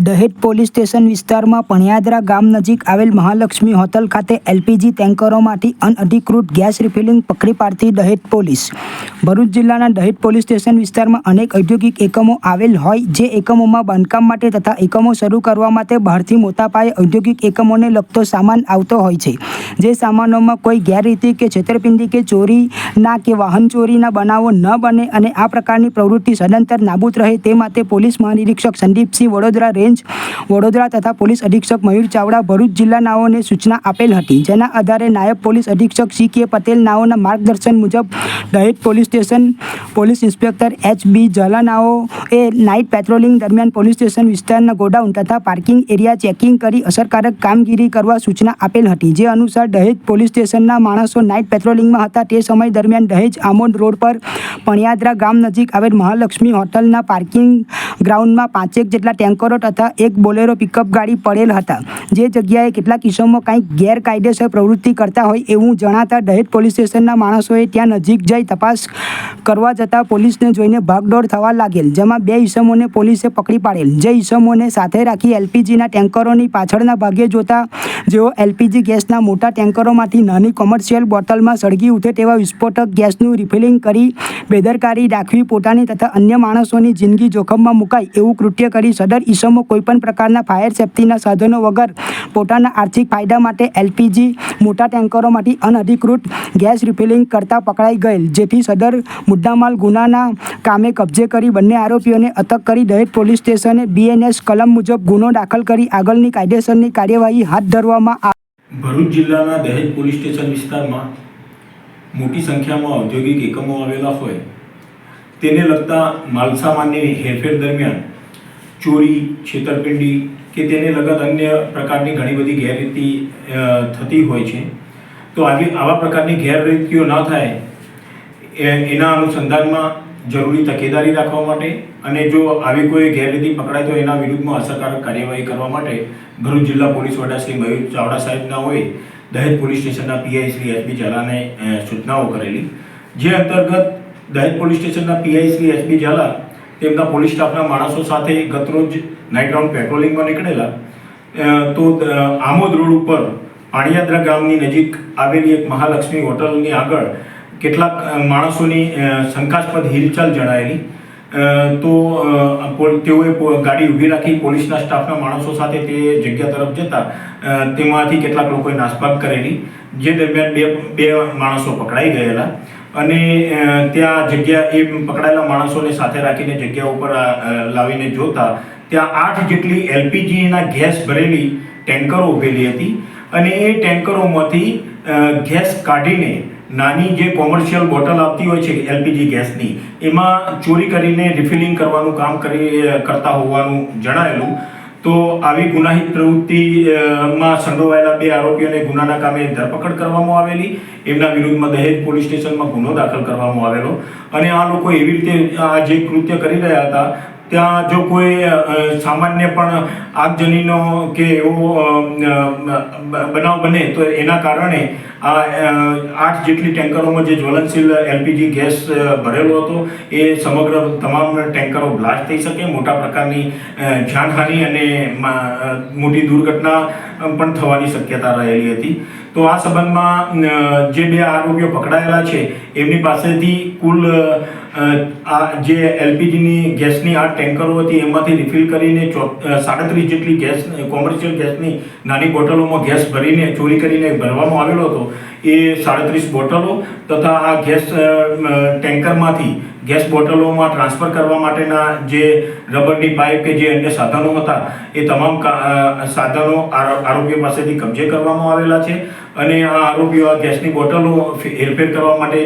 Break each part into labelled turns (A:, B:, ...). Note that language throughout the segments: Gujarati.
A: દહેજ પોલીસ સ્ટેશન વિસ્તારમાં પણિયાદરા ગામ નજીક આવેલ મહાલક્ષ્મી હોટલ ખાતે એલપીજી ટેન્કરોમાંથી અનઅધિકૃત ગેસ રિફિલિંગ પકડી પાડતી દહેજ પોલીસ. ભરૂચ જિલ્લાના દહેજ પોલીસ સ્ટેશન વિસ્તારમાં અનેક ઔદ્યોગિક એકમો આવેલ હોય જે એકમોમાં બાંધકામ માટે તથા એકમો શરૂ કરવા માટે બહારથી મોટા પાયે ઔદ્યોગિક એકમોને લગતો સામાન આવતો હોય છે. જે સામાનોમાં કોઈ ગેરરીતિ કે છેતરપિંડી કે ચોરીના કે વાહન ચોરીના બનાવો ન બને અને આ પ્રકારની પ્રવૃત્તિ સદંતર નાબૂદ રહે તે માટે પોલીસ મહાનિરીક્ષક સંદીપસિંહ વડોદરા રેન્જ વડોદરા તથા પોલીસ અધિક્ષક મયુર ચાવડા ભરૂચ જિલ્લાનાઓને સૂચના આપેલ હતી. જેના આધારે નાયબ પોલીસ અધિક્ષક સી કે પટેલ નાઓના માર્ગદર્શન મુજબ Dahej police station police inspector H B A night patrolling દરમિયાન પોલીસ સ્ટેશન વિસ્તારના ગોડાઉન તથા પાર્કિંગ એરિયા ચેકિંગ કરી અસરકારક કામગીરી કરવા સૂચના આપેલ હતી. જે અનુસાર દહેજ પોલીસ સ્ટેશનના માણસો નાઇટ પેટ્રોલિંગમાં હતા. તે સમય દરમિયાન દહેજ આમોદ રોડ પર પણિયાદરા ગામ નજીક આવેલ મહાલક્ષ્મી હોટલના પાર્કિંગ ગ્રાઉન્ડમાં પાંચેક જેટલા ટેન્કરો તથા એક બોલેરો પિકઅપ ગાડી પડેલ હતા. જે જગ્યાએ કેટલાક કિસ્સામાં કંઈક ગેરકાયદેસર પ્રવૃત્તિ કરતા હોય એવું જણાતા દહેજ પોલીસ સ્ટેશનના માણસોએ ત્યાં નજીક જઈ તપાસ કરવા જતાં પોલીસને જોઈને ભાગદોડ થવા લાગેલ, જેમાં બે ઈસમોને પોલીસે પકડી પાડેલ. જે ઈસમોને સાથે રાખી એલપીજીના ટેન્કરોની પાછળના ભાગે જોતા જેઓ એલપીજી ગેસના મોટા ટેન્કરોમાંથી નાની કોમર્શિયલ બોટલમાં સળગી ઉઠે તેવા વિસ્ફોટક ગેસનું રિફિલિંગ કરી બેદરકારી દાખવી પોતાની તથા અન્ય માણસોની જિંદગી જોખમમાં મુકાય એવું કૃત્ય કરી સદર ઈસમો કોઈપણ પ્રકારના ફાયર સેફ્ટીના સાધનો વગર પોતાના આર્થિક ફાયદા માટે એલપીજી મોટા ટેન્કરોમાંથી અનઅધિકૃત ગેસ રિફિલિંગ કરતા પકડાઈ ગયેલ, જેથી સદર મુદ્દામાલ ગુનાના કામે કબજે કરી બંને આરોપીઓને અટક કરી દહેજ પોલીસ સ્ટેશને બીએનએસ કલમ મુજબ ગુનો દાખલ કરી આગળની કાયદેસરની કાર્યવાહી હાથ ધરવામાં આવી.
B: ભરૂચ જિલ્લાના દહેજ પોલીસ સ્ટેશન વિસ્તારમાં મોટી સંખ્યામાં ઔદ્યોગિક એકમો આવેલા હોય, તેને લગતા માલસામાનની હેરફેર દરમિયાન ચોરી, છેતરપિંડી કે તેને લગત અન્ય પ્રકારની ઘણી બધી ગેરરીતિ થતી હોય છે. તો આવી, આવા પ્રકારની ગેરરીતિઓ ન થાય એના અનુસંધાનમાં જરૂરી તકેદારી રાખવા માટે અને જો આવી કોઈ ગેરરીતિ પકડાય તો એના વિરુદ્ધમાં અસરકારક કાર્યવાહી કરવા માટે ભરૂચ જિલ્લા પોલીસ વડા શ્રી મયુર ચાવડા સાહેબના હોય દહેજ પોલીસ સ્ટેશનના પીઆઈ શ્રી એસબી ઝાલાને સૂચનાઓ કરેલી. જે અંતર્ગત દહેજ પોલીસ સ્ટેશનના પીઆઈ શ્રી એસબી ઝાલા તેમના પોલીસ સ્ટાફના માણસો સાથે ગતરોજ નાઇટ રાઉન્ડ પેટ્રોલિંગમાં નીકળેલા. તો આમોદ રોડ ઉપર પાણીયાદ્રા ગામની નજીક આવેલી એક મહાલક્ષ્મી હોટલની આગળ કેટલાક માણસોની શંકાસ્પદ હિલચાલ જણાયેલી. તો તેઓએ ગાડી ઊભી રાખી પોલીસના સ્ટાફના માણસો સાથે તે જગ્યા તરફ જતા તેમાંથી કેટલાક લોકોએ નાસભાગ કરેલી, જે દરમિયાન બે બે માણસો પકડાઈ ગયેલા. અને ત્યાં જગ્યા એ પકડાયેલા માણસોને સાથે રાખીને જગ્યા ઉપર લાવીને જોતા ત્યાં આઠ જેટલી એલપીજીના ગેસ ભરેલી ટેન્કરો ઊભેલી હતી અને એ ટેન્કરોમાંથી ગેસ કાઢીને નાની જે કોમર્શિયલ બોટલ આવતી હોય છે એલપીજી ગેસની, એમાં ચોરી કરીને રિફિલિંગ કરવાનું કામ કરી કરતા હોવાનું જણાયેલું. તો આવી ગુનાહિત પ્રવૃત્તિ માં સંડોવાયેલા બે આરોપીઓને ગુનાના કામે ધરપકડ કરવામાં આવેલી. એમના વિરુદ્ધમાં દહેજ પોલીસ સ્ટેશનમાં ગુનો દાખલ કરવામાં આવેલો. અને આ લોકો એવી રીતે આ જે કૃત્ય કરી રહ્યા હતા ત્યાં જો કોઈ સામાન્ય પણ આગજનીનો કે એવો બનાવ બને, તો એના કારણે આ આઠ જેટલી ટેન્કરોમાં જે જ્વલનશીલ એલપીજી ગેસ ભરેલો હતો, એ સમગ્ર તમામ ટેન્કરો બ્લાસ્ટ થઈ શકે. મોટા પ્રકારની જાનહાનિ અને મોટી દુર્ઘટના પણ થવાની શક્યતા રહેલી હતી. તો આ સંબંધમાં જે બે આરોપીઓ પકડાયેલા છે, એમની પાસેથી કુલ આ જે એલપીજીની ગેસની આ ટેન્કરો હતી, એમાંથી રિફિલ કરીને ચો- સાડત્રીસ જેટલી ગેસ, કોમર્શિયલ ગેસની નાની બોટલોમાં ગેસ ભરીને, ચોરી કરીને ભરવામાં આવેલો હતો. એ સાડત્રીસ બોટલો તથા આ ગેસ ટેન્કરમાંથી ગેસ બોટલોમાં ટ્રાન્સફર કરવા માટેના જે રબરની પાઇપ કે જે અન્ય સાધનો હતા, એ તમામ સાધનો આરો- આરોપીઓ પાસેથી કબજે કરવામાં આવેલા છે અને આ આરોપીઓ આ ગેસની બોટલો હેરફેર કરવા માટે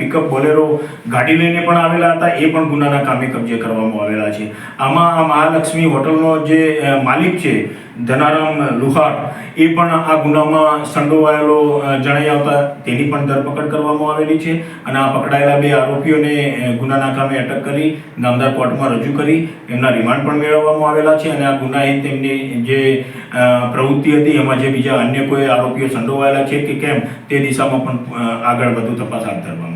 B: પિકઅપ બોલેરો ગાડી લઈને પણ આવેલા હતા, એ પણ ગુનાના કામે કબજે કરવામાં આવેલા છે. આમાં આ મહાલક્ષ્મી હોટલનો જે માલિક છે ધનારામ લુહાર, એ પણ આ ગુનામાં સંડોવાયેલો જણાઈ આવતા તેની પણ ધરપકડ કરવામાં આવેલી છે અને આ પકડાયેલા બે આરોપીઓને ગુનાના કામે અટક કરી, નામદાર કોર્ટમાં રજૂ કરી, એમના રિમાન્ડ પણ મેળવવામાં આવેલા છે અને આ ગુનાએ તેમની જે પ્રવૃત્તિ હતી, એમાં જે બીજા અન્ય કોઈ આરોપીઓ સંડોવાયેલા છે કે કેમ, તે દિશામાં પણ આગળ વધુ તપાસ હાથ ધરવામાં